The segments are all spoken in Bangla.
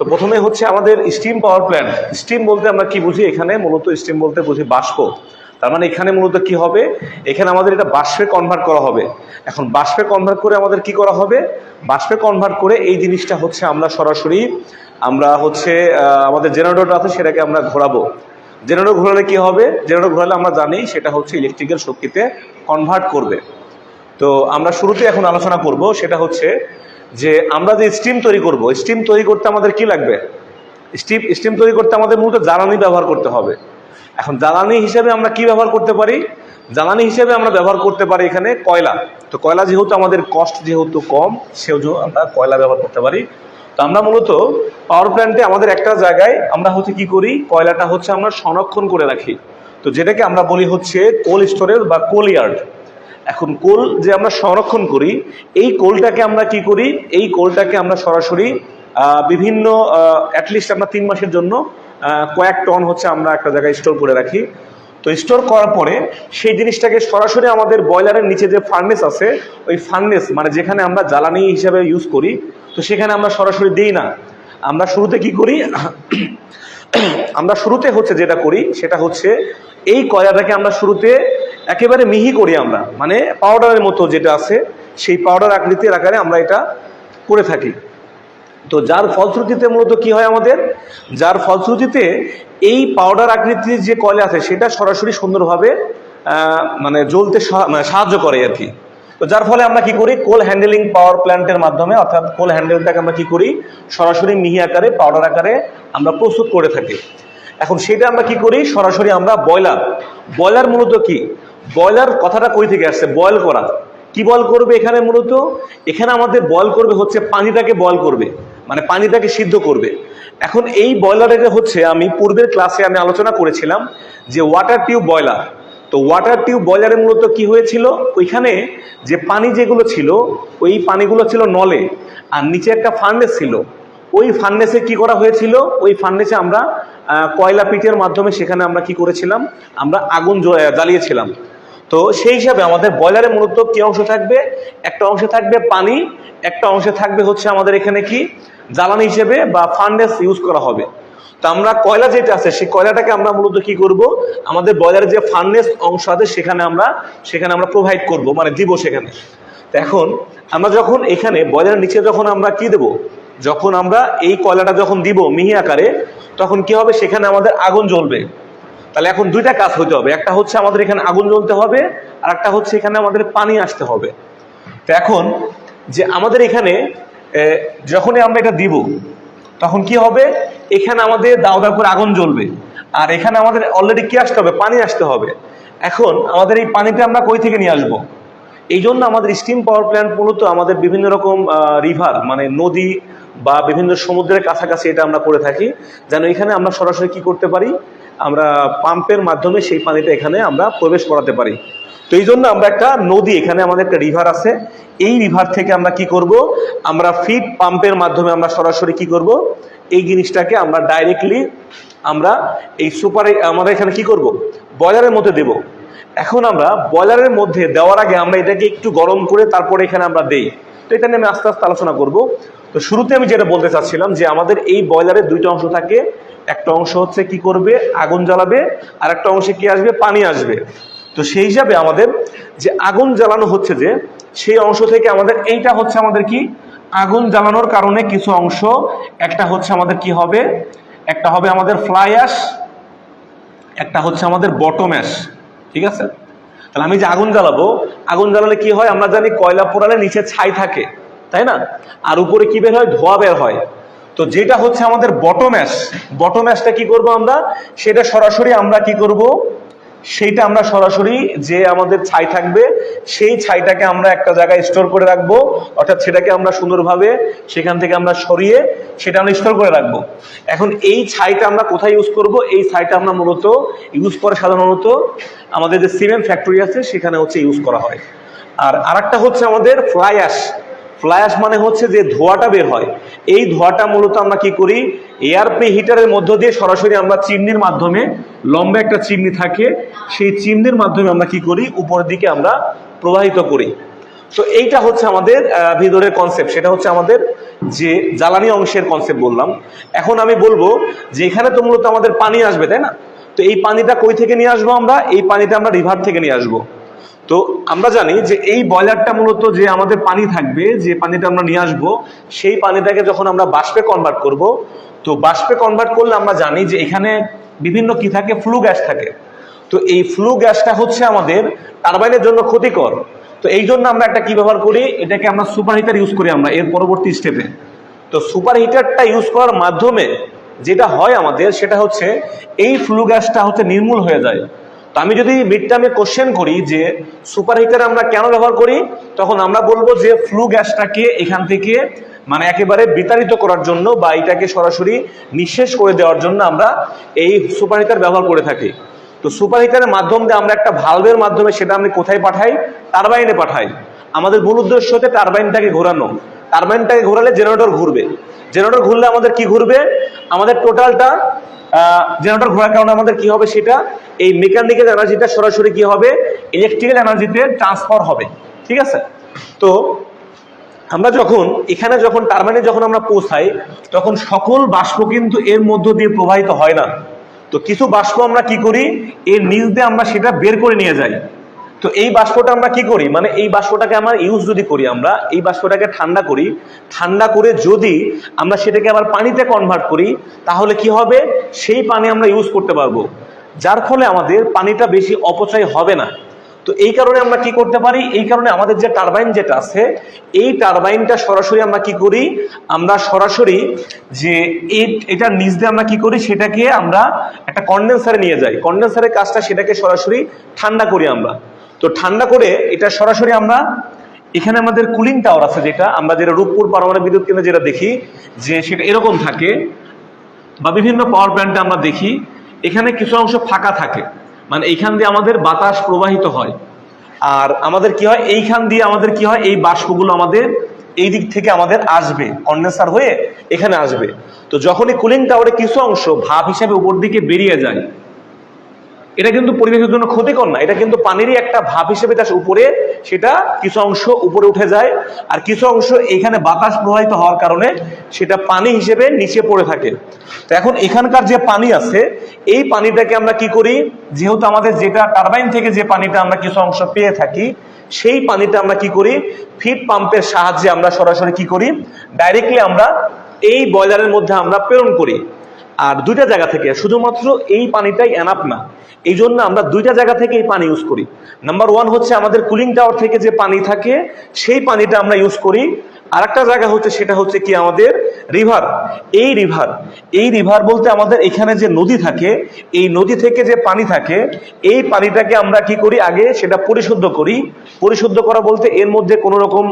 তো প্রথমে হচ্ছে আমাদের স্টিম পাওয়ার প্ল্যান্ট স্টিম বলতে আমরা কি বুঝি? এখানে মূলত স্টিম বলতে বুঝি বাষ্প। তার মানে এখানে মূলত কি হবে? এখানে আমাদের এটা বাষ্পে কনভার্ট করা হবে। এখন বাষ্পে কনভার্ট করে আমাদের কি করা হবে? বাষ্পে কনভার্ট করে এই জিনিসটা হচ্ছে আমরা সরাসরি আমরা হচ্ছে আমাদের জেনারেটর আছে, সেটাকে আমরা ঘোরাবো। জেনারেটর ঘোরালে কি হবে? জেনারেটর ঘোরালে আমরা জানি সেটা হচ্ছে ইলেকট্রিক্যাল শক্তিতে কনভার্ট করবে। তো আমরা শুরুতে এখন আলোচনা করব, সেটা হচ্ছে যে আমরা যে স্টিম তৈরি করব স্টিম তৈরি করতে আমাদের কি লাগবে? স্টিম স্টিম তৈরি করতে আমাদের মূলত জ্বালানি ব্যবহার করতে হবে। এখন জ্বালানি হিসেবে আমরা কি ব্যবহার করতে পারি? জ্বালানি হিসেবে আমরা ব্যবহার করতে পারি এখানে কয়লা। তো কয়লা যেহেতু আমাদের কস্ট যেহেতু কম সেহেতু আমরা কয়লা ব্যবহার করতে পারি। তো আমরা মূলত পাওয়ার প্ল্যান্টে আমাদের একটা জায়গায় আমরা হচ্ছে কি করি? কয়লাটা হচ্ছে আমরা সংরক্ষণ করে রাখি। তো যেটাকে আমরা বলি হচ্ছে কোল স্টোরেজ বা কোল ইয়ার্ড এখন কোল যে আমরা সংরক্ষণ করি, এই কোলটাকে আমরা কি করি? এই কোলটাকে আমরা সরাসরি বিভিন্ন অ্যাটলিস্ট আমরা তিন মাসের জন্য কয়েক টন হচ্ছে আমরা একটা জায়গায় স্টোর করে রাখি। তো স্টোর করার পরে সেই জিনিসটাকে সরাসরি আমাদের বয়লারের নিচে যে ফার্নেস আছে, ওই ফার্নেস মানে যেখানে আমরা জ্বালানি হিসাবে ইউজ করি, তো সেখানে আমরা সরাসরি দিই না। আমরা শুরুতে কি করি? আমরা শুরুতে হচ্ছে যেটা করি, সেটা হচ্ছে এই কয়লাটাকে আমরা শুরুতে একেবারে মিহি করি আমরা। মানে পাউডারের মতো যেটা আছে, সেই পাউডার আকৃতির আকারে আমরা এটা করে থাকি। তো যার ফলশ্রুতিতে মূলত কি হয় আমাদের? যার ফলশ্রুতিতে এই পাউডার আকৃতির যে কয়লা আছে, সেটা সরাসরি সুন্দরভাবে মানে জ্বলতে মানে সাহায্য করে আর কি। তো যার ফলে আমরা কি করি? কোল হ্যান্ডেলিং পাওয়ার প্ল্যান্টের মাধ্যমে, অর্থাৎ কোল হ্যান্ডেলটাকে আমরা কি করি? সরাসরি মিহি আকারে পাউডার আকারে আমরা প্রস্তুত করে থাকি। এখন সেটা আমরা কি করি? সরাসরি আমরা বয়লার বয়লার মূলত কি? বয়লার কথাটা কই থেকে আসছে? বয়েল করা। কি বল করবে এখানে মূলত? এখানে আমাদের বয়েল করবে হচ্ছে পানিটাকে বয়েল করবে। মানে পানিটাকে সিদ্ধ করবে। এখন এই বয়লারটাকে হচ্ছে আমি পূর্বের ক্লাসে আমি আলোচনা করেছিলাম যে ওয়াটার টিউব বয়লার তো ওয়াটার টিউব বয়লারে মূলত কি হয়েছিল? ওইখানে যে পানি যেগুলো ছিল, ওই পানিগুলো ছিল নলে। আর নিচে একটা ফার্নেস ছিল। ওই ফার্নেসে কি করা হয়েছিল? ওই ফার্নেসে আমরা কয়লা পিটের মাধ্যমে সেখানে আমরা কি করেছিলাম? আমরা আগুন জ্ব- জ্বালিয়েছিলাম। তো সেই হিসাবে আমাদের বয়লারে মূলত কি অংশ থাকবে? একটা অংশে থাকবে পানি, একটা অংশে থাকবে হচ্ছে আমাদের এখানে কি? জ্বালানি হিসেবে বা ফার্নেস ইউজ করা হবে। তো আমরা কয়লা যেটা আছে, সেই কয়লাটাকে আমরা মূলত কি করব? আমাদের বয়লারের যে ফার্নেস অংশ আছে, সেখানে আমরা সেখানে আমরা প্রোভাইড করব মানে দিব সেখানে। তো এখন আমরা যখন এখানে বয়লারের নিচে যখন আমরা কি দেব? যখন আমরা এই কয়লাটা যখন দিব মিহি আকারে, তখন কি হবে? সেখানে আমাদের আগুন জ্বলবে। তাহলে এখন দুইটা কাজ হতে হবে। একটা হচ্ছে আমাদের এখানে আগুন জ্বলতে হবে আর একটা হচ্ছে এখানে আমাদের পানি আসতে হবে। তো এখন যে আমাদের এখানে যখনই আমরা এটা দিব, তখন কি হবে? এখানে আমাদের দাও দাও করে আগুন জ্বলবে। আর এখানে আমাদের অলরেডি কি আসতে হবে? পানি আসতে হবে। এখন আমাদের এই পানিটা আমরা কই থেকে নিয়ে আসব? এই জন্য আমাদের স্টিম পাওয়ার প্ল্যান্ট মূলত আমাদের বিভিন্ন রকম রিভার মানে নদী বা বিভিন্ন সমুদ্রের কাছাকাছি এটা আমরা করে থাকি। যেন এখানে আমরা সরাসরি কি করতে পারি? আমরা পাম্পের মাধ্যমে সেই পানিটা এখানে আমরা প্রবেশ করাতে পারি। তো এই জন্য আমরা একটা নদী, এখানে আমাদের একটা রিভার আছে। এই রিভার থেকে আমরা কি করব? আমরা ফিড পাম্পের মাধ্যমে আমরা সরাসরি কি করব? এই জিনিসটাকে আমরা ডাইরেক্টলি আমরা এই সুপারে আমরা এখানে কি করব? বয়লারের মধ্যে দেব। এখন আমরা বয়লারের মধ্যে দেওয়ার আগে আমরা এটাকে একটু গরম করে তারপরে এখানে আমরা দেই। তো এটা নিয়ে আমি আস্তে আস্তে আলোচনা করব। তো শুরুতে আমি যেটা বলতে চাচ্ছিলাম যে আমাদের এই বয়লারের দুইটা অংশ থাকে। একটা অংশ হচ্ছে কি করবে? আগুন জ্বালাবে আর একটা অংশে কি আসবে? পানি আসবে। তো সেই হিসাবে আমাদের যে আগুন জ্বালানো হচ্ছে যে, সেই অংশ থেকে আমাদের এইটা হচ্ছে আমাদের কি? আগুন জ্বালানোর কারণে কিছু অংশ, একটা হচ্ছে আমাদের কি হবে? একটা হবে আমাদের ফ্লাই অ্যাশ একটা হচ্ছে আমাদের বটম অ্যাশ ঠিক আছে? তাহলে আমি যে আগুন জ্বালাবো, আগুন জ্বালালে কি হয়? আমরা জানি কয়লা পোড়ালে নিচে ছাই থাকে। তাই না? আর উপরে কি বের হয়? ধোয়া বের হয়। তো যেটা হচ্ছে আমাদের বটম অ্যাশ বটম অ্যাশটা কি করব আমরা? সেটা সরাসরি আমরা কি করব? সেইটা আমরা সরাসরি যে আমাদের ছাই থাকবে, সেই ছাইটাকে আমরা একটা জায়গায় স্টোর করে রাখব। অর্থাৎ সেটাকে আমরা সুন্দরভাবে সেখান থেকে আমরা সরিয়ে সেটা আমরা স্টোর করে রাখব। এখন এই ছাইটা আমরা কোথায় ইউজ করব? এই ছাইটা আমরা মূলত ইউজ করে সাধারণত আমাদের যে সিমেন্ট ফ্যাক্টরি আছে, সেখানে হচ্ছে ইউজ করা হয়। আর আরেকটা হচ্ছে আমাদের ফ্লাই অ্যাশ ফ্লাই অ্যাশ মানে হচ্ছে যে ধোঁয়াটা বের হয়। এই ধোঁয়াটা মূলত আমরা কি করি? এয়ার প্রি হিটারের মধ্য দিয়ে সরাসরি আমরা চিমনির মাধ্যমে, লম্বা একটা চিমনি থাকে, সেই চিমনির মাধ্যমে আমরা কি করি? উপরের দিকে আমরা প্রবাহিত করি। তো এইটা হচ্ছে আমাদের ভিতরের কনসেপ্ট সেটা হচ্ছে আমাদের যে জ্বালানি অংশের কনসেপ্ট বললাম। এখন আমি বলব যে এখানে তো মূলত আমাদের পানি আসবে, তাই না? তো এই পানিটা কই থেকে নিয়ে আসব আমরা? এই পানিটা আমরা রিভার থেকে নিয়ে আসব। তো আমরা জানি যে এই বয়লারটা মূলত যে আমাদের পানি থাকবে, যে পানিটা আমরা নিয়ে আসব, সেই পানিটাকে যখন আমরা বাষ্পে কনভার্ট করব, তো বাষ্পে কনভার্ট করলে আমরা জানি যে এখানে বিভিন্ন কি থাকে? ফ্লু গ্যাস থাকে। তো এই ফ্লু গ্যাসটা হচ্ছে আমাদের টারবাইনের জন্য ক্ষতিকর। তো এই জন্য আমরা একটা কি ব্যবহার করি? এটাকে আমরা সুপার হিটার ইউজ করি আমরা এর পরবর্তী স্টেপে তো সুপার হিটারটা ইউজ করার মাধ্যমে যেটা হয় আমাদের, সেটা হচ্ছে এই ফ্লু গ্যাসটা হচ্ছে নির্মূল হয়ে যায়। তো আমি যদি মিড টার্মে কোশ্চেন করি যে সুপার হিটার আমরা কেন ব্যবহার করি, তখন আমরা বলব যে ফ্লু গ্যাসটাকে এখান থেকে মানে একেবারে বিতাড়িত করার জন্য বা এটাকে সরাসরি নিঃশেষ করে দেওয়ার জন্য আমরা এই সুপার হিটার ব্যবহার করে থাকি। তো সুপার হিটারের মাধ্যম দিয়ে আমরা একটা ভালভের মাধ্যমে সেটা আমি কোথায় পাঠাই? টারবাইনে পাঠাই। আমাদের মূল উদ্দেশ্য হচ্ছে টারবাইনটাকে ঘোরানো। টারবাইনটাকে ঘোরালে জেনারেটর ঘুরবে। জেনারেটর ঘুরলে আমাদের কি ঘুরবে? আমাদের টোটালটা জেনারেটর ঘোরার কারণে আমাদের কি হবে সেটা? এই মেকানিক্যাল এনার্জিটা সরাসরি কি হবে? ইলেকট্রিক্যাল এনার্জিতে ট্রান্সফার হবে। ঠিক আছে? তো আমরা যখন, এখানে যখন টারবাইনে যখন আমরা পৌঁছাই, তখন সকল বাষ্প কিন্তু এর মধ্য দিয়ে প্রবাহিত হয় না। তো কিছু বাষ্প আমরা কি করি? এর নিচ দিয়ে আমরা সেটা বের করে নিয়ে যাই। তো এই বাষ্পটা আমরা কি করি? মানে এই বাষ্পটাকে আমরা ইউজ যদি করি আমরা, এই বাষ্পটাকে ঠান্ডা করি, ঠান্ডা করে যদি আমরা সেটাকে আবার পানিতে কনভার্ট করি, তাহলে কি হবে? সেই পানি আমরা ইউজ করতে পারব। যার ফলে আমাদের পানিটা বেশি অপচয় হবে না। তো এই কারণে আমরা কি করতে পারি? এই কারণে আমাদের যে টারবাইন যেটা আছে, এই টারবাইনটা সরাসরি আমরা কি করি? আমরা সরাসরি যে এটার নিচ দিয়ে আমরা কি করি? সেটাকে আমরা একটা কন্ডেন্সারে নিয়ে যাই। কন্ডেন্সারের কাজটা সেটাকে সরাসরি ঠান্ডা করি আমরা। তো ঠান্ডা করে এটা সরাসরি আমরা এখানে আমাদের কুলিং টাওয়ার আছে যেটা, আমরা যেটা রূপপুর পারমাণবিক বিদ্যুৎ কেন্দ্রে যেটা দেখি, যে সেটা এরকম থাকে বা বিভিন্ন পাওয়ার প্ল্যান্টে আমরা দেখি, এখানে কিছু অংশ ফাঁকা থাকে। মানে এইখান দিয়ে আমাদের বাতাস প্রবাহিত হয়। আর আমাদের কি হয়? এইখান দিয়ে আমাদের কি হয়? এই বাষ্পগুলো আমাদের এই দিক থেকে আমাদের আসবে কন্ডেন্সার হয়ে এখানে আসবে। তো যখনই কুলিং টাওয়ারে কিছু অংশ ভাব হিসাবে উপর দিকে বেরিয়ে যায় এটা কিন্তু পরিবেশের জন্য ক্ষতিকর না, এটা কিন্তু পানিরই একটা ভাব হিসেবে তার উপরে সেটা কিছু অংশ উপরে উঠে যায়, আর কিছু অংশ এখানে বাতাস প্রবাহিত হওয়ার কারণে সেটা পানি হিসেবে নিচে পড়ে থাকে। তো এখন এখানকার যে পানি আছে, এই পানিটাকে আমরা কি করি? যেহেতু আমাদের যেটা টারবাইন থেকে যে পানিটা আমরা কিছু অংশ পেয়ে থাকি, সেই পানিটা আমরা কি করি? ফিড পাম্পের সাহায্যে আমরা সরাসরি কি করি? ডাইরেক্টলি আমরা এই বয়লারের মধ্যে আমরা প্রেরণ করি। আর দুইটা জায়গা থেকে শুধুমাত্র এই পানিটাই এনাফ না। এই জন্য আমরা দুইটা জায়গা থেকে এই পানি ইউজ করি। নাম্বার ওয়ান হচ্ছে আমাদের কুলিং টাওয়ার থেকে যে পানি থাকে, সেই পানিটা আমরা ইউজ করি। আর একটা জায়গা হচ্ছে, সেটা হচ্ছে কি আমাদের রিভার এই রিভার এই রিভার বলতে আমাদের এখানে যে নদী থাকে, এই নদী থেকে যে পানি থাকে, এই পানিটাকে আমরা কি করি আগে সেটা পরিশুদ্ধ করি। পরিশুদ্ধ করা বলতে এর মধ্যে কোনো রকম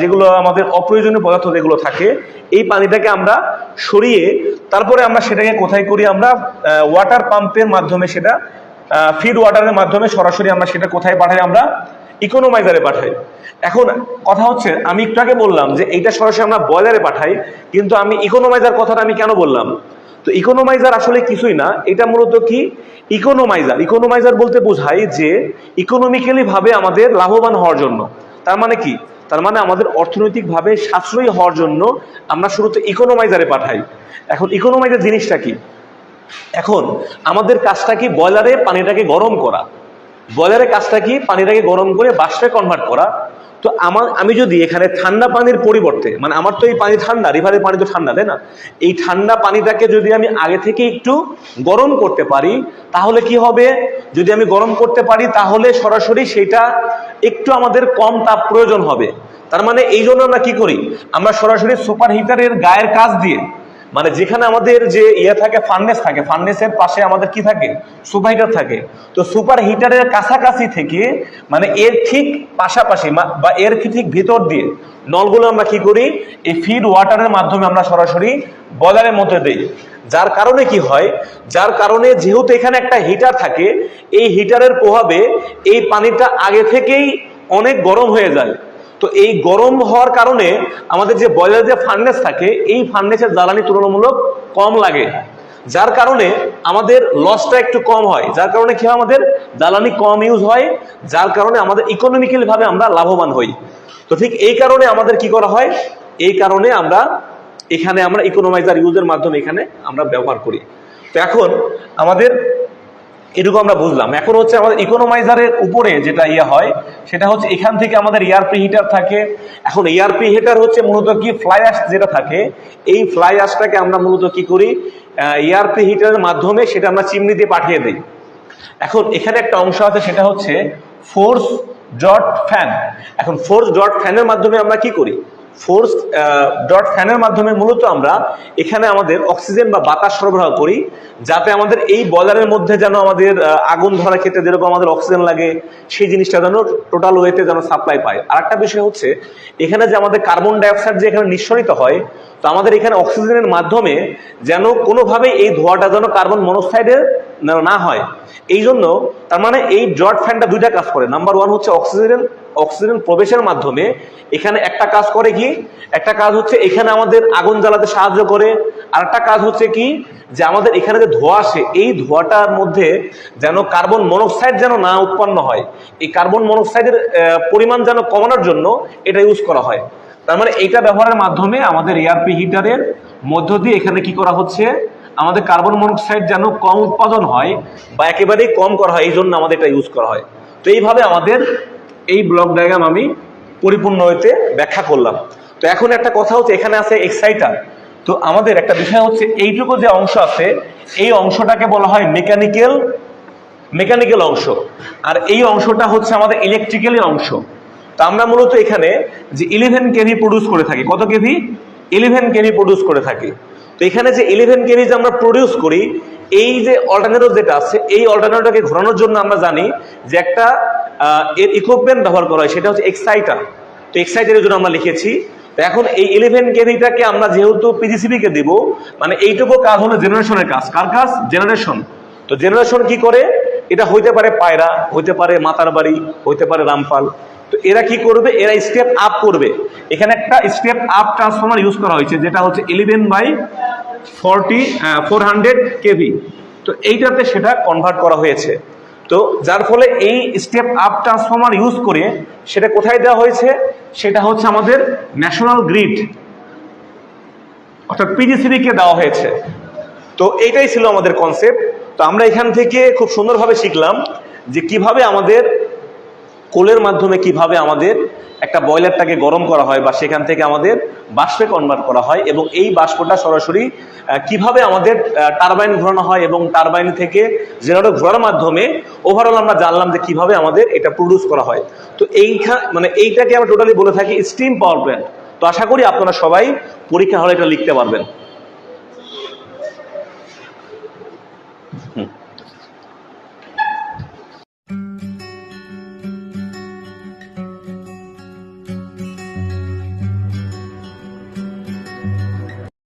যেগুলো আমাদের অপ্রয়োজনীয় পদার্থ যেগুলো থাকে, এই পানিটাকে আমরা সরিয়ে, তারপরে আমরা সেটাকে কোথায় করি আমরা ওয়াটার পাম্পের মাধ্যমে সেটা ফিড ওয়াটারের মাধ্যমে সরাসরি আমরা সেটা কোথায় পাঠাই আমরা ইকোনোমাইজারে পাঠাই। এখন কথা হচ্ছে, আমি একটু আগে বললাম যে এইটা সরাসরি আমরা বয়লারে পাঠাই, কিন্তু আমি ইকোনোমাইজার কথাটা আমি কেন বললাম? তো ইকোনোমাইজার আসলে কিছুই না, এটা মূলত কি? ইকোনোমাইজার ইকোনোমাইজার বলতে বোঝায় যে ইকোনমিক্যালি ভাবে আমাদের লাভবান হওয়ার জন্য। তার মানে কি? তার মানে আমাদের অর্থনৈতিকভাবে সাশ্রয়ী হওয়ার জন্য আমরা শুরুতে ইকোনোমাইজারে পাঠাই। এখন ইকোনোমাইজার জিনিসটা কি? এখন আমাদের কাজটা কি? বয়লারে পানিটাকে গরম করা। বয়লারের কাজটা কি? পানিটাকে গরম করে বাষ্পে কনভার্ট করা। তো আমার আমি যদি এখানে ঠান্ডা পানির পরিবর্তে মানে আমার তো এই পানি ঠান্ডা রিভারের পানি তো ঠান্ডা, তাই না? এই ঠান্ডা পানিটাকে যদি আমি আগে থেকে একটু গরম করতে পারি, তাহলে কি হবে? যদি আমি গরম করতে পারি, তাহলে সরাসরি সেটা একটু আমাদের কম তাপ প্রয়োজন হবে। তার মানে এই জন্য আমরা কি করি? আমরা সরাসরি সুপার হিটারের গায়ের কাজ দিয়ে মানে যেখানে আমাদের যে ইয়ে থাকে, ফার্নেস থাকে, ফার্নেসের পাশে আমাদের কি থাকে? সুপার হিটার থাকে। তো সুপার হিটারের কাছাকাছি থেকে মানে এর ঠিক পাশাপাশি বা এর ঠিক ভিতর দিয়ে নলগুলো আমরা কি করি? এই ফিড ওয়াটারের মাধ্যমে আমরা সরাসরি বয়লারের মধ্যে দেই। যার কারণে কি হয়? যার কারণে যেহেতু এখানে একটা হিটার থাকে, এই হিটারের প্রভাবে এই পানিটা আগে থেকেই অনেক গরম হয়ে যায়। তো এই গরম হওয়ার কারণে আমাদের যে বয়লার যে ফার্নেস থাকে, এই ফার্নেসের জ্বালানি তুলনামূলক কম লাগে। যার কারণে আমাদের লসটা একটু কম হয়। যার কারণে কি হয়? আমাদের জ্বালানি কম ইউজ হয়। যার কারণে আমাদের ইকোনমিক্যালি ভাবে আমরা লাভবান হই। তো ঠিক এই কারণে আমাদের কি করা হয়? এই কারণে আমরা এখানে আমরা ইকোনমাইজার ইউজের মাধ্যমে এখানে আমরা ব্যবহার করি। তো এখন আমাদের এটুকু আমরা বুঝলাম। এখন হচ্ছে আমাদের ইকোনোমাইজারের উপরে যেটা ইয়ে হয়, সেটা হচ্ছে এখান থেকে আমাদের এয়ারপি হিটার থাকে। এখন এয়ারপি হিটার হচ্ছে মূলত কি? ফ্লাই অ্যাশ যেটা থাকে, এই ফ্লাই অ্যাশটাকে আমরা মূলত কি করি? এয়ারপি হিটারের মাধ্যমে সেটা আমরা চিমনি দিয়ে পাঠিয়ে দিই। এখন এখানে একটা অংশ আছে, সেটা হচ্ছে ফোর্স ডট ফ্যান এখন ফোর্স ডট ফ্যানের মাধ্যমে আমরা কি করি? ফোর্স ডট ফ্যানের মাধ্যমে মূলত আমরা এখানে আমাদের অক্সিজেন বা বাতাস সরবরাহ করি, যাতে আমাদের এই বয়লারের মধ্যে যেন আমাদের আগুন ধরার ক্ষেত্রে যেরকম আমাদের অক্সিজেন লাগে, সেই জিনিসটা যেন টোটাল ওয়েতে যেন সাপ্লাই পায়। আর একটা বিষয় হচ্ছে, এখানে যে আমাদের কার্বন ডাইঅক্সাইড যে এখানে নিঃসরিত হয়, তো আমাদের এখানে অক্সিজেনের মাধ্যমে যেন কোনোভাবে এই ধোঁয়াটা যেন কার্বন মনোক্সাইডের না- হয়। এই জন্য তার মানে এই ডট ফ্যানটা দুইটা কাজ করে। নাম্বার ওয়ান হচ্ছে অক্সিজেন অক্সিজেন প্রবেশের মাধ্যমে এখানে একটা কাজ করে কি? একটা কাজ হচ্ছে এখানে আমাদের আগুন জ্বালাতে সাহায্য করে। আর একটা কাজ হচ্ছে কি? যে আমাদের এখানে যে ধোঁয়া আসে, এই ধোঁয়াটার মধ্যে যেন কার্বন মনোক্সাইড যেন না উৎপন্ন হয়, এই কার্বন মনোক্সাইডের পরিমাণ যেন কমানোর জন্য এটা ইউজ করা হয়। তার মানে এইটা ব্যবহারের মাধ্যমে আমাদের এয়ারপি হিটারের মধ্য দিয়ে এখানে কি করা হচ্ছে? আমাদের কার্বন মনোক্সাইড যেন কম উৎপাদন হয় বা একেবারেই কম করা হয়, এই জন্য আমাদের এটা ইউজ করা হয়। তো এইভাবে আমাদের এই ব্লক ডায়াগ্রাম আমি পরিপূর্ণ হইতে ব্যাখ্যা করলাম। তো এখন একটা কথা হচ্ছে, এখানে আছে এক্সাইটার তো আমাদের একটা বিষয় হচ্ছে, এইটুকু যে অংশ আছে, এই অংশটাকে বলা হয় মেকানিক্যাল মেকানিক্যাল অংশ। আর এই অংশটা হচ্ছে আমাদের ইলেকট্রিক্যালি অংশ। তো আমরা মূলত এখানে যে ইলেভেন কেভি প্রডিউস করে থাকি, কত কেভি? ইলেভেন কেভি প্রডিউস করে থাকি। তো এখানে যে ইলেভেন কেভি যে আমরা প্রডিউস করি, এই যে অল্টারনেটর যেটা আছে, এই অল্টারনেটরকে ঘোরানোর জন্য আমরা জানি যে একটা এর ইকুইপমেন্ট ব্যবহার করা হয়, সেটা হচ্ছে এক্সাইটার তো এক্সাইটারের জন্য আমরা লিখেছি, তো এখন এই ইলেভেন কেভিটাকে আমরা যেহেতু পিজিসিবি কে দিব মানে এইটুকু কাজ হলো জেনারেশনের কাজ। কার কাজ? জেনারেশন তো জেনারেশন কি করে? এটা হইতে পারে পায়রা, হইতে পারে মাতার বাড়ি, হইতে পারে রামপাল। তো এরা কি করবে? এরা স্টেপ আপ করবে। এখানে একটা স্টেপ আপ ট্রান্সফর্মার ইউজ করা হয়েছে, যেটা হচ্ছে eleven by forty four hundred KV তো এইটাতে সেটা কনভার্ট করা হয়েছে। তো যার ফলে এই স্টেপ আপ ট্রান্সফর্মার ইউজ করে সেটা কোথায় দেওয়া হয়েছে? সেটা হচ্ছে আমাদের ন্যাশনাল গ্রিড অর্থাৎ পিজিসিবি কে দেওয়া হয়েছে। তো এইটাই ছিল আমাদের কনসেপ্ট তো আমরা এখান থেকে খুব সুন্দরভাবে শিখলাম যে কীভাবে আমাদের কোলের মাধ্যমে কীভাবে আমাদের একটা বয়লারটাকে গরম করা হয় বা সেখান থেকে আমাদের বাষ্পে কনভার্ট করা হয় এবং এই বাষ্পটা সরাসরি কীভাবে আমাদের টারবাইন ঘোরানো হয় এবং টারবাইন থেকে জেনারেটর ঘোরার মাধ্যমে ওভারঅল আমরা জানলাম যে কীভাবে আমাদের এটা প্রডিউস করা হয়। তো এইখান মানে এইটাকে আমরা টোটালি বলে থাকি স্টিম পাওয়ার প্ল্যান্ট তো আশা করি আপনারা সবাই পরীক্ষা হলে এটা লিখতে পারবেন। হুম।